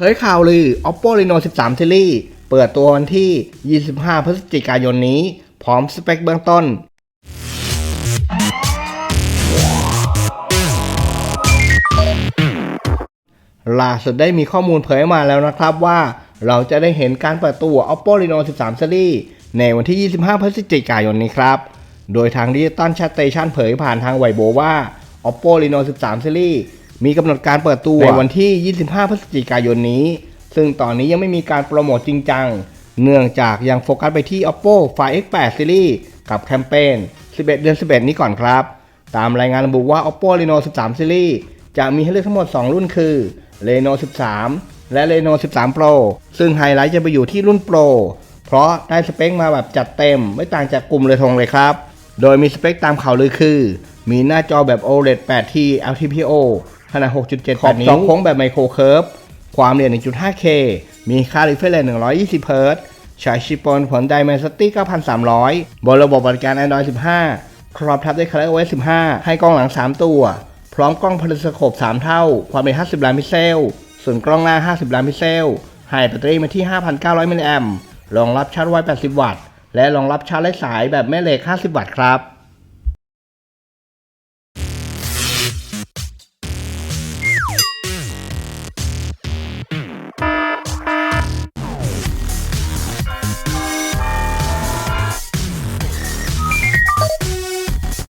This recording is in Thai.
เฮ้ยข่าวลือ Oppo Reno 13 Series เปิดตัววันที่ 25 พฤศจิกายนนี้ พร้อมสเปคเบื้องต้น ล่าสุดได้มีข้อมูลเผยมาแล้วนะครับว่าเราจะได้เห็นการเปิดตัว Oppo Reno 13 Series ในวันที่ 25 พฤศจิกายนนี้ครับ โดยทางดิจิตอลแชทเตชันเผยผ่านทางไวโบว่า Oppo Reno 13 Series มีกำหนดการเปิดตัวในวันที่ 25 พฤศจิกายนนี้ ซึ่งตอนนี้ยังไม่มีการโปรโมทจริงจัง เนื่องจากยังโฟกัสไปที่ Oppo Find X8 Series กับแคมเปญ 11 เดือน 11 นี้ก่อนครับ ตามรายงานระบุว่า Oppo Reno 13 Series จะมีให้เลือกทั้งหมด 2 รุ่นคือ Reno 13 และ Reno 13 Pro ซึ่งไฮไลท์จะไปอยู่ที่รุ่น Pro เพราะได้สเปคมาแบบจัดเต็มไม่ต่างจากกลุ่มเลยทงเลยครับ โดยมีสเปคตามข่าวลือคือ มีหน้าจอแบบ OLED 8T LTPO ขนาด 6.7ขอบจอโค้งแบบไมโครเคิร์ฟความเร็ว 1.5K มีค่า refresh rate 120 Hz ใช้ชิปบนผล Dimensity 9300 บนระบบบริการ Android 15 ครอบทับด้วย ColorOS 15 ให้กล้องหลัง 3 ตัว พร้อมกล้องพาราสโคป 3 เท่า ความเร็ว 50 ล้านพิกเซล ส่วนกล้องหน้า 50 ล้านพิกเซลให้แบตเตอรี่มาที่ 5,900มิลลิแอมป์รองรับชาร์จไว 80 วัตต์ และรองรับชาร์จไร้สายแบบแม่เหล็ก 50 วัตต์ครับ